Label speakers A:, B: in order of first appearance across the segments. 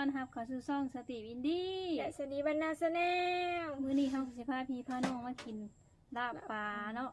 A: อนรับเข้าสู่ช่องสติวินดี้
B: และสนีบรรณาแสแนล
A: มื้อนี้เฮาสิพาพี่พาน้องมากินลาบปลาเนาะ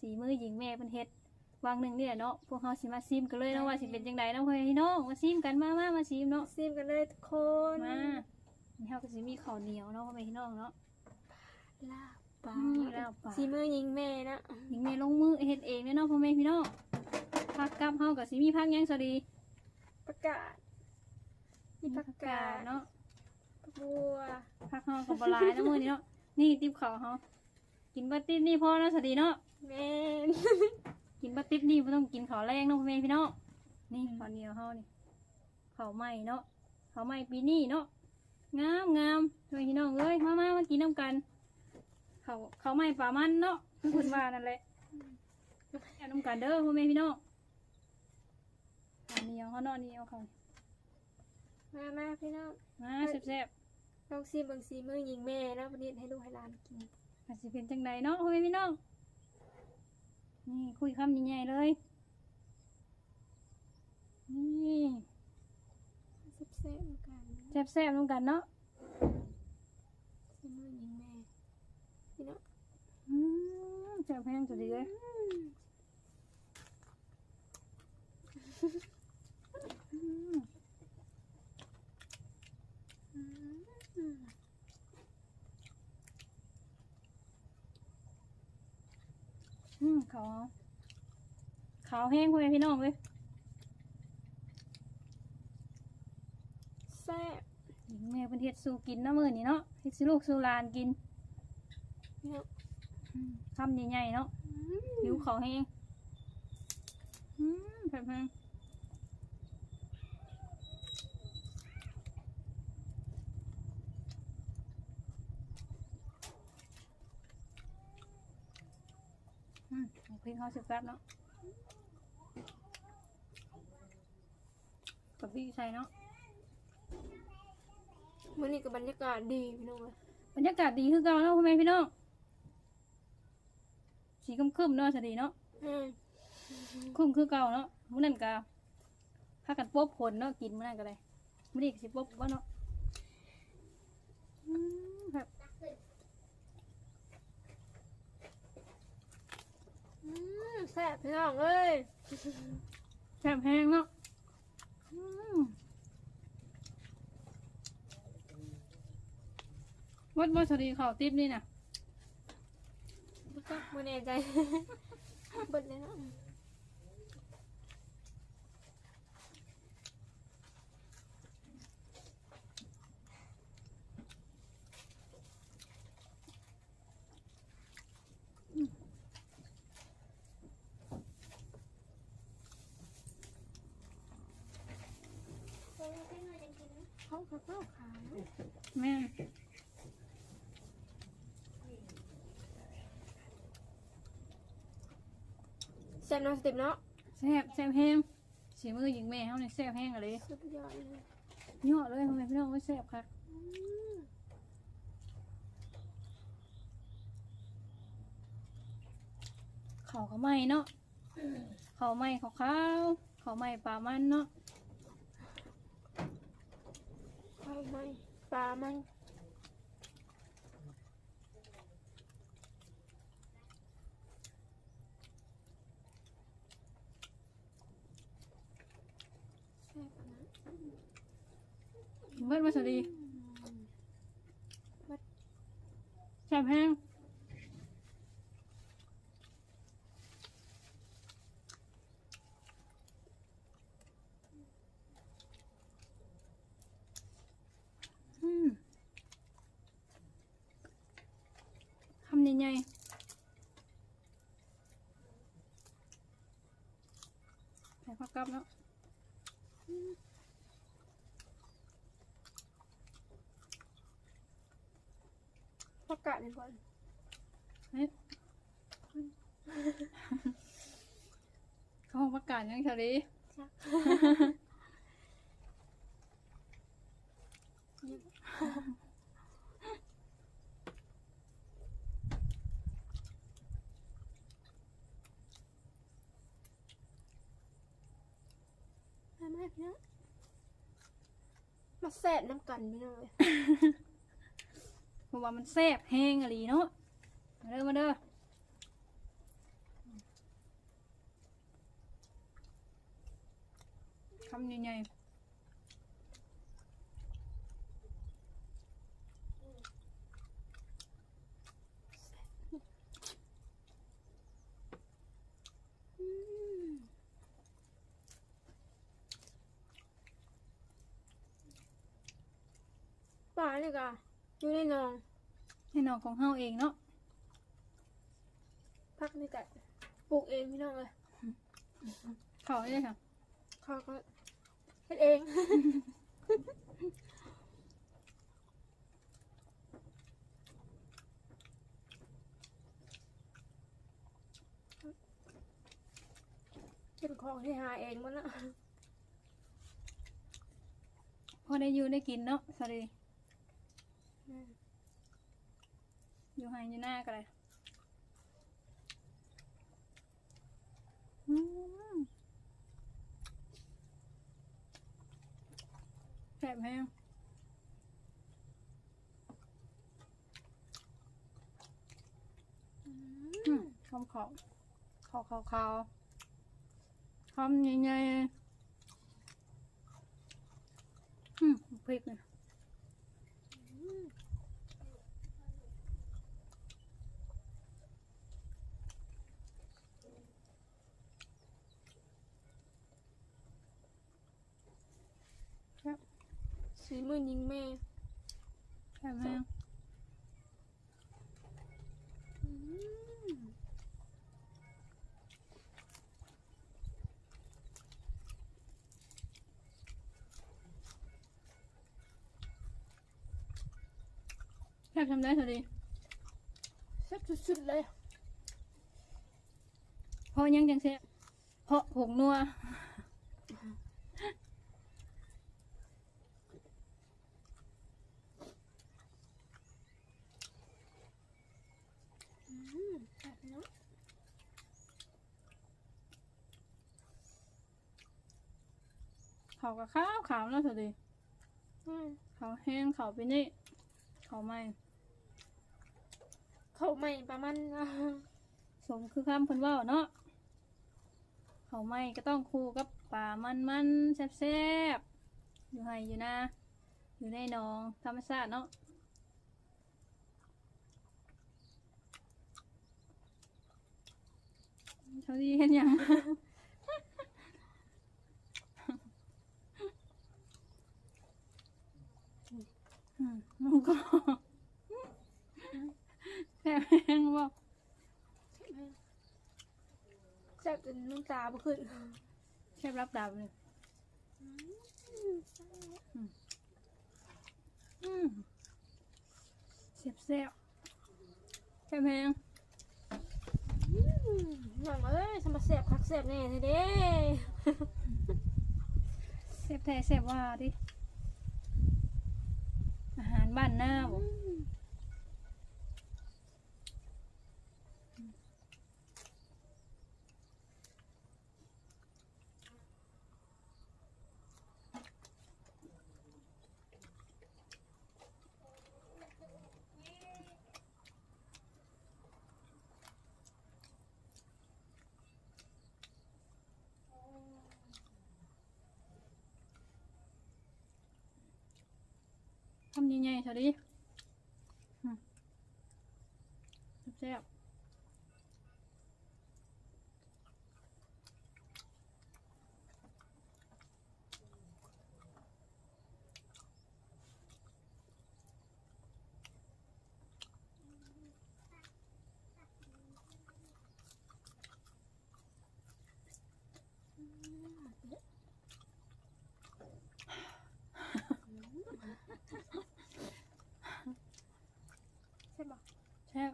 A: สีมือหญิงแม่เพิ่นเฮ็ดวางหนึงนี่แหละเนาะพวกเฮาสิมาซิมกันเลยเนาะว่าสิเป็นจังไดเนาะพ่อแม่พี่น้องมาซิมกันมามามาซิมเนาะ
B: ซิมกันเลยทุกคน
A: มานี่เฮาก็สิมีข้าวเหนียวเนาะพ่อแม่พี่น้องเนาะ
B: ลาบปลา
A: นี่ลาบปลา
B: สีมือยิงแม่นะ
A: หญิงแม่ลงมือเฮ็ดเองเด้อเนาะพ่อแม่พี่น้องผักกับเฮาก็สิมีผักหยังสวัสดี
B: ประกาศ มีผักกาด
A: เนาะ
B: ผักบัว
A: ผักเฮาก็บ่หลายเนาะมื้อนี้เนาะ นี่ติ๊บข้าวเฮากินบ่ติดนี่พอเนาะสวัสดีเนาะ
B: แม่น
A: กินบะติดนี่ไม่ต้องกินข้าวแรงเนาะพ่อแม่พี่น้องนี่ข้าวเหนียวเฮานี่ข้าวไหม้เนาะข้าวไหม้ปีนี้เนาะ งามงามพ่อแม่พี่น้องเอ้ยมามามากินน้ำกันข้าวข้าวไหม้ปลามันเนาะคือคุณว่านั่นแหละเอาน้ำกันเด้อพ่อแม่พี่น้องข้าวเหนียวเขาเนาะนี่เอาข้าว
B: มามาพี่น้อง
A: มาแซ่บ
B: ลองซิมเบางสีมือยิงแม่นะวันนี้ให้ลูกให้หลานกิน
A: ๆอาจจะเป็นจังใดเนาะพ่อแม่พี่น้อง นี่คุยคำใหญ่ๆเลย นี่
B: แซ่บๆเหมือนกันนะ
A: แซ่บๆน้ำกันเนาะ
B: สีมือยิงแม่พี่น้อง
A: อืมแซ่บแพงสุดดีเลย
B: อืม
A: อืม
B: อืม
A: อืมขาวขาวแห้งพ่อแม่พี่น้องเลย
B: แซ่บ
A: หญิงแม่เป็นเฮ็ดสู่กินเนาะมื้อนี้เนาะเฮ็ดสิลูกสู่หลานกิน
B: พี่น้อง
A: อืมคำใหญ่ๆเนาะ
B: อืม
A: หิวขาวแห้งอืมแซ่บแพ อืมเอาพริกเขาสิบแป๊บเนาะกับพี่ใส่เนาะ
B: วันนี้ก็บรรยากาศดีพี่น้องเลย
A: บรรยากาศดีคือเก่าเนาะพ่อแม่พี่น้องสีครึมๆเนาะสดีเนาะ
B: อืม
A: ครึมคือเก่าเนาะมื้อนั้นก็พากันปบผลเนาะกินมื้อนั้นก็ได้มื้อนี้ก็สิปบบ่เนาะอืมแบบ
B: อืม แซ่บพี่น้องเอ้ย
A: แซ่บแห้งเนาะอืมวัดบ่สดีข้าวติบนี่น่ะ
B: บ่จักบ่แน่ใจ เบิดเลย เนาะเขาเขาเข้าขาย
A: แม่
B: แซ่บเนาะสเต็ปเนาะ
A: แซ่บแซ่บแห้งสีมือหญิงแม่เฮานี่แซ่บแห้งอะเลย
B: สุดยอดเลย
A: เยอะเลยพ่อแม่พี่น้องไม่แซ่บครับ
B: อืม
A: เขาก็ไหม้เนาะเขาไหม้ขาวขาวๆเขาไหม้ปลามันเนาะ
B: ข้าวไหมปลาไหมแซ่บนะ
A: เบิดมาสดี
B: อืมวัด
A: แซ่บแห้งอืมคำใหญ่ๆ ใส่ผักกับเนาะ
B: ประกาศดีกว่า
A: เฮ้ยเขาประกาศยังเฉลี
B: จ้ะ มามาพี่น้องมาแซ่บน้ำกันนี่เลย
A: เพราะว่ามันแซ่บแห้งอะไรเนาะมาเด้อมาเด้อคำใหญ่ๆ
B: ป่าเนี่ยกะอยู่ในหนอง
A: ให้น้องของเฮาเองเนาะ
B: พักนี่กะปลูกเองพี่น้องเลย
A: เขาเลยค่ะ
B: เขาก็เฮ็ดเองเป็นของที่หาเองมันละ
A: พอได้อยู่ได้กินเนาะสวัสดี อยู่ให้อยู่หน้ากันเลยอืมแซ่บแห้งอืมคำขอขอขาวขาวคำใหญ่ๆอืมพริกเนี่ย
B: สีมือยิงแม่
A: แซ่บแห้ง
B: อืม
A: แซ่บทำได้สวัสดี
B: แซ่บสุดๆเลย
A: เพราะยังจังแซ่บเพราะผงนัว
B: อืมแซ่บเนาะ
A: เขาก็ขาวขาวแล้วสวัสดี
B: อืม
A: เขาแห้งเขาไปนี่เขาไม่
B: เข้าวใหม่ประมาณ
A: สมคือคำเพิ่นเว่าเนาะเขาไม่ก็ต้องคู่กับป่ามันมันๆแซ่บๆอยู่ให้อยู่นาอยู่ในหนองธรรมชาติเนาะเขาดีเห็นยัง อืมมันก็แซ่บแห้งบ่
B: แซ่บจนน้ำตาบ่ขึ้น
A: แซ่บรับดาบเลย
B: อืมแซ่บ
A: อืมแซ่บแซ่บแซ่บแห้ง
B: อืมหนังเอ้ยสมาแซ่บคักแซ่บแน่เด้
A: แซ่บแท้แซ่บว่าดิ อาหารบ้านหน้าบ่ ทำยังไงเถอะดิอืม แซ่บ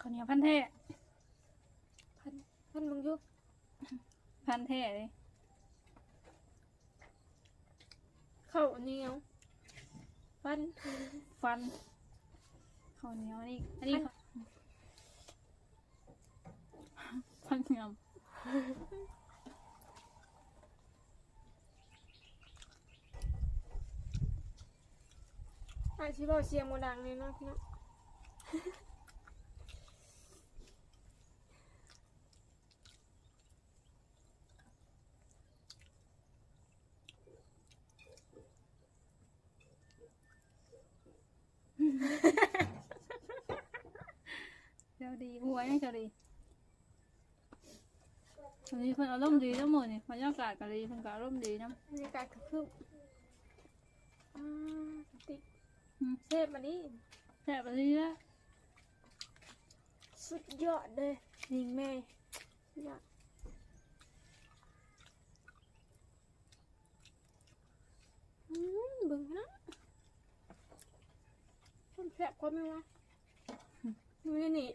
A: ข้าวเห
B: นียวพันเทะ
A: พันแท้เลย
B: ข้าวเหนียวฟัน
A: ฟันข้าวเหนียวนี่อันนี้
B: พัน
A: ฟันเหนียว
B: อาชีพเอาเสียงโมดังเลยเนาะพี่น้อง
A: เจ้า ดีหัวยังเจ้าดีวันนี้เพิ่นอารมณ์ดีทั้งหมดนี่บรรยากาศก็ดีเพิ่นก็อารมณ์ดีนะ
B: บรรยากาศคือคืออ่าติ๊ก
A: อืม
B: เซฟมานี่
A: แซ่บไปเลยละ
B: สุดยอดเลยยิงแม่สุดยอดอืมเบิ่งนะคนแสบคนไหมวะดูนี่นี่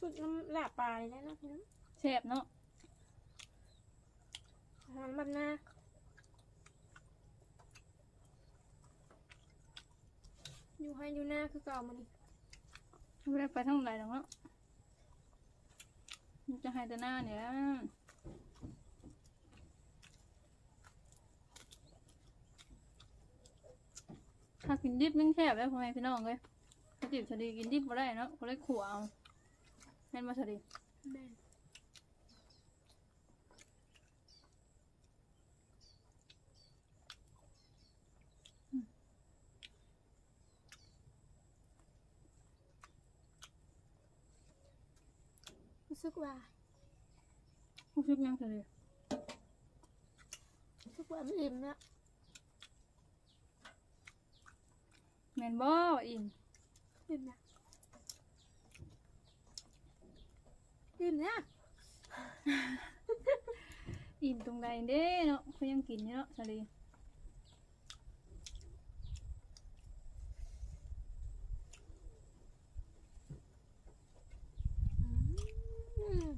B: สุดน้ำลาบปลาเลยนะพี่น้อง
A: แซ่บเนาะ
B: หอมแบบนาอยู่ให้อยู่หน้าคือเก่ามันนี่
A: ไม่ได้ไปทั้งไหนหรอกเนาะมันจะให้แต่หน้าเนี่ยแหละถ้ากินดิบมันแซ่บแล้วพ่อแม่พี่น้องเลยถ้าดิบสดีกินดิบบ่ได้เนาะก็เลยขัวเอา แม่นมาสดี
B: แม่นรู้สึกว่า
A: รู้สึกยังสดี
B: รู้สึกว่ามันอิ่มแล้ว
A: แม่นบ่อิ่ม
B: อิ่มนะ อิ่มนะ
A: อิ่มตรงใดเด้เนาะเขายังกินอยู่เนาะสดี
B: อืม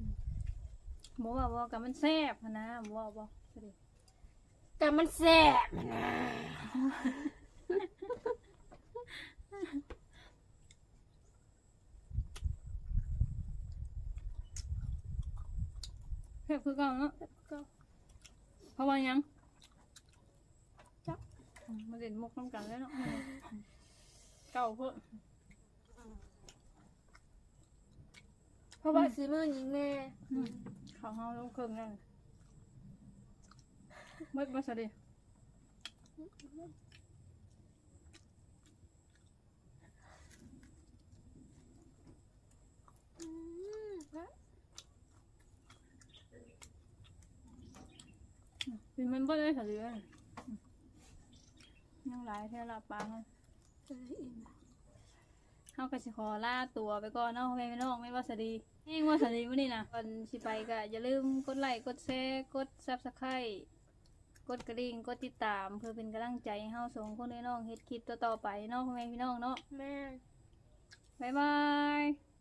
A: บ่ว่าบ่กับมันแซ่บหั้นนะบ่ว่าบ่สดี
B: แต่มันแซ่บมันนะ
A: แซ่บคือเก่าเนาะ
B: ก็
A: เพราะว่าหยัง
B: จ๊ะ
A: อืมมาเล่นมุกน้ำกันแล้วเนาะเก่าเพิ่น
B: เพราะว่าซื้อมือยิงแม่
A: อืมเขาเฮาลงเครื่องแล้วนี่เบิดบ่สดี
B: อืมแล้ว
A: เป็นมันบ่ได้สดีเลยอืมยังหลายเท่าละปลาเฮา
B: จะได้อิ่มนะ
A: เฮาก็สิขอลาตัวไปก่อนเนาะพ่อแม่พี่น้องไม่ว่าสดีเองว่าสดีมื้อนี้นะก่อนสิไปก็อย่าลืมกดไลค์กดแชร์กด Subscribe กดกระดิ่งกดติดตามเพื่อเป็นกำลังใจให้เฮาส่งคนน้องๆเฮ็ดคลิปต่อๆไปเนาะพ่อแม่พี่น้องเนาะ
B: แม่
A: บ๊ายบาย